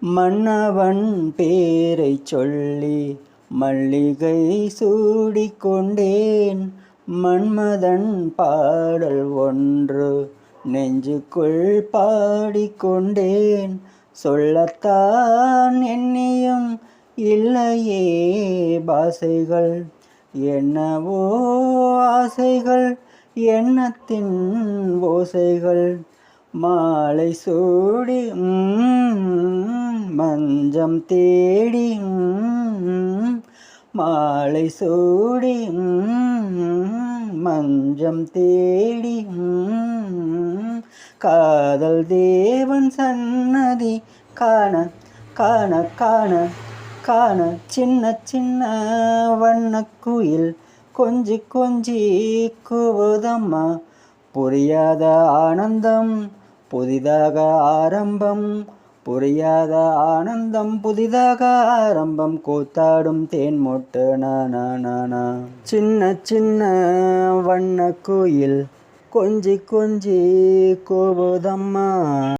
மன்னவன் பேரைச் சொல்லி மல்லிகை சூடிக்கொண்டேன். மன்மதன் பாடல் ஒன்று நெஞ்சுக்குள் பாடிக்கொண்டேன். சொல்லத்தான் என்னையும் இல்லையே பாசைகள். என்னவோ ஆசைகள் எண்ணத்தின் ஓசைகள். மாலை சூடி மஞ்சம் தேடி மாலை சூடி மஞ்சம் தேடி காதல் தேவன் சன்னதி காண காண காண காண சின்ன சின்ன வண்ணக்குயில் கொஞ்சி கொஞ்சி கூவுதம்மா. புரியாத ஆனந்தம் புதிதாக ஆரம்பம் புரியாத ஆனந்தம் புதிதாக ஆரம்பம். கூத்தாடும் தேன் மொட்டு நானா சின்ன சின்ன வண்ண குயில் கொஞ்சி கொஞ்சி கோபுதம்மா.